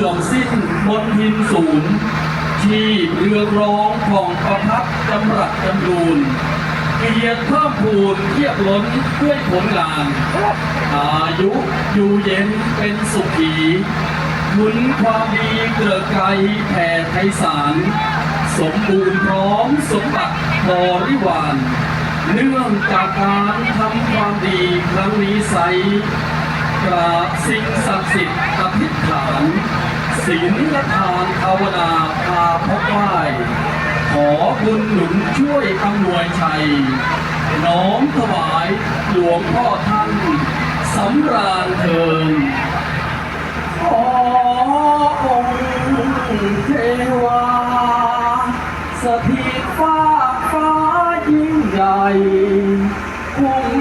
เสื่อมสิ้นบนทินศูนย์ที่เรือร้องของประพับจำรัดจำรูนเกียรติเพิ่มพูนเทียบล้นด้วยผลงาน อายุอยู่เย็นเป็นสุขีหุนความดีเกลือไกรแผ่ไพศาลสมบูรณ์พร้อมสมบัติบริวารเนื่องจากการทำความดีครั้งนี้ไซกราบสิ่งศักดิ์สิทธิ์อธิษฐาน ศีลและทานภาวนาพาพบไหวขอบุญหนุนช่วยอำนวยชัย น้อมถวายหลวงพ่อท่านสำราญเทินขอองค์เทวา สถิตฟ้าฟ้ายิ่งใหญ่คุ้ม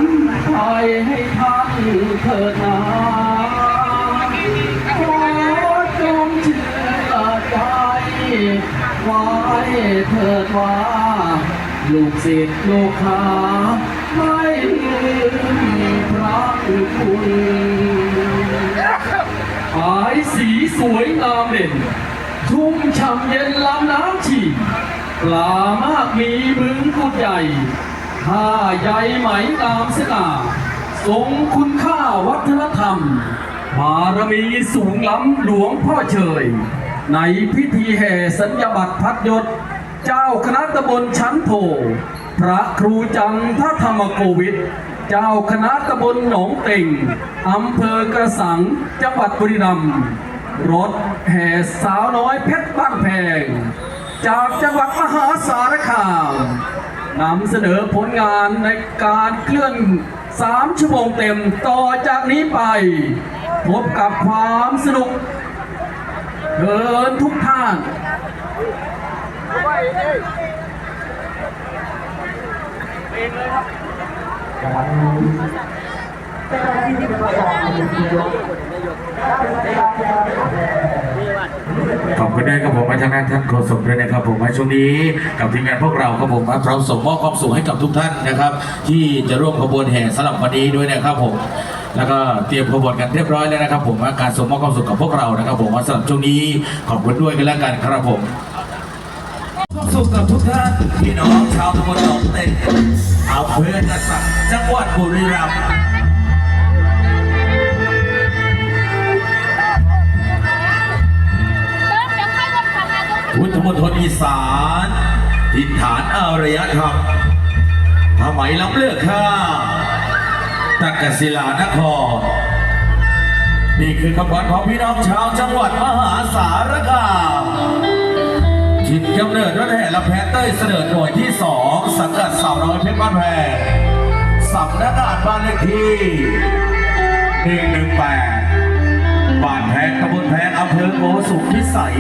ภัยให้ท่านเถิดนา เถิดว่าลูกศิษย์ลูกหาไม่ลืมพระคุณหายสีสวยงามเด่น ทุ่งฉ่ำเย็นลำน้ำฉีปลามากมีบึงกุดใหญ่ผ้าใยไหมงามสง่าทรงคุณค่าวัฒนธรรมบารมีสูงล้ำหลวงพ่อเชย ในพิธีแห่สัญญบัตรพัดยศ เจ้าคณะตำบลชั้นโพพระครูจันทธรรมโกวิทเจ้าคณะตำบลหนองเต่งอำเภอกระสังจังหวัดบุรีรัมย์รถแห่สาวน้อยเพชรบ้านแพง จากจังหวัดมหาสารคามนำเสนอผลงานในการเคลื่อน 3 ชั่วโมงเต็มต่อจากนี้ไป พบกับความสนุก เกินทุกท่านขอบคุณด้วยครับผมมาทางด้านท่านโฆษกด้วยนะครับผมมาช่วงนี้กับทีมงานพวกเราครับผมมาพร้อมส่งมอบความสุขให้กับทุกท่านนะครับ ที่จะร่วมขบวนแห่สำหรับวันนี้ด้วยนะครับผม แล้วก็เตรียมขบวนกันเรียบร้อยแล้วนะครับ ผมว่าการส่งมอบความสุขกับพวกเรานะครับ ผมว่าสำหรับช่วงนี้ขอบคุณด้วยกันแล้วกันครับผมความสุขกับทุกท่านพี่น้องชาวตำบลหนองเต็นเอำเภอกระสังจังหวัดบุรีรัมย์พุทธมณฑลอีสานทินฐานอารยธรรมผ้าไหมล้ำเลือกข้าักกศิลานคร นี่คือคำขวัญของพี่น้องชาวจังหวัดมหาสารคามทินกำเนิดรถแห่ละแพเต้ยเสด็จหน่วยที่สองสังกัดสาวน้อยเพชรบ้านแพงสำนักงานบ้านเลขที่หนึ่งหนึ่งแปดบ้านแพงตำบลแพงอำเภอโกสุมพิสัย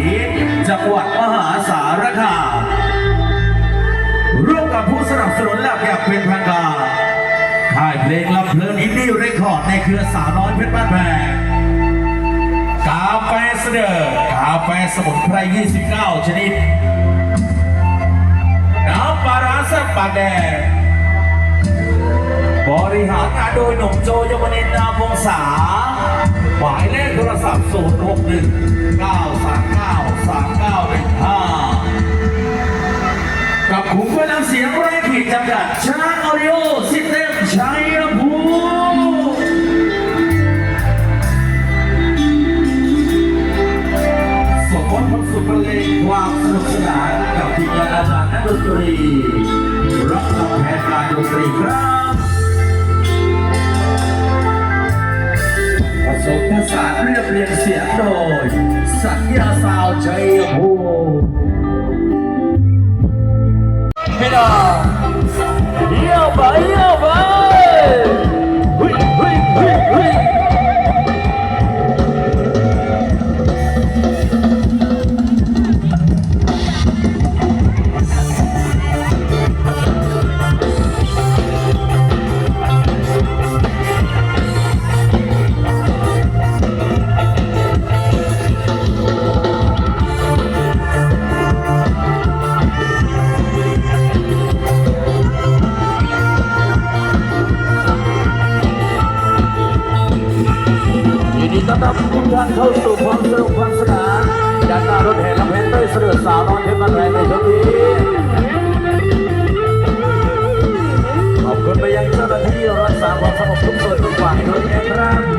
จังหวัดมหาสารคามร่วมกับผู้สนับสนุนหลักอย่างเป็นทางการ ค่ายเพลงลำเพลินอินดี้เรคคอร์ดในเครือสาวน้อยเพชรบ้านแพงกาแฟเสนอกาแฟสมุนไพร 29 ชนิด น้ำปลาร้าแซ่บปากแดงบริหารงานโดยหนุ่มโจยมนินนามวงศาหมายเลขโทรศัพท์ 0 6 1 9 3 9 3 9 1 5กับขุมพลังเสียงไร้ขีดจำกัดช้างออดิโอซิเต ชัยภูมิสมมติความสุขบรรเลงความสนุกสนานกับทีมงานอาจารย์นักดนตรีรับทำแผนการดนตรีครับผสมผสานเรียบเรียงเสียงโดย สัญญาสาวชัยภูมิ อนรับทุกท่านเข้าสู่ความสนุกความสนานจากการรถแห่ลำเพลินด้วยเสด็จสาวนอนเทพมันแรงในช่วงนี้ขอบคุณไปยังเจ้าหน้าที่รักษาความสงบทุกส่วนทุกฝ่ายด้วยนะครับ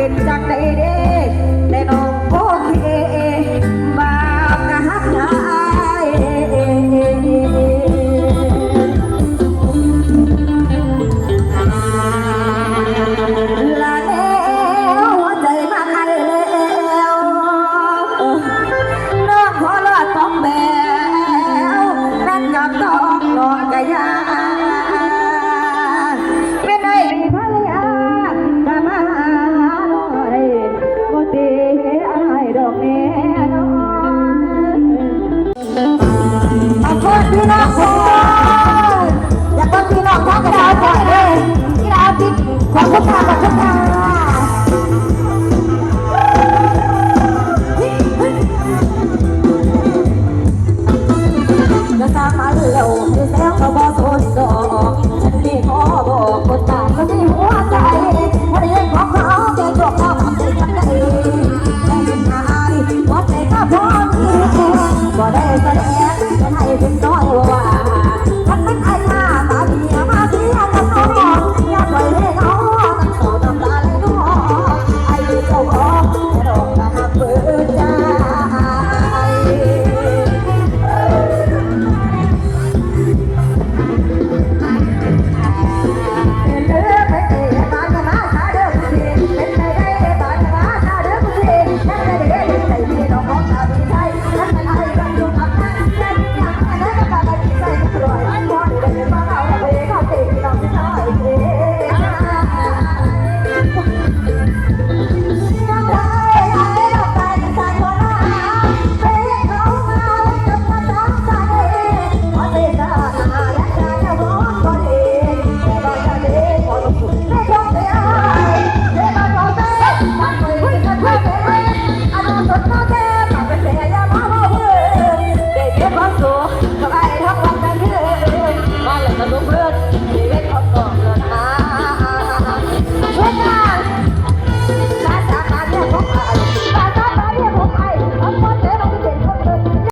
เป็นจังใดเด้แต่น้องโอเค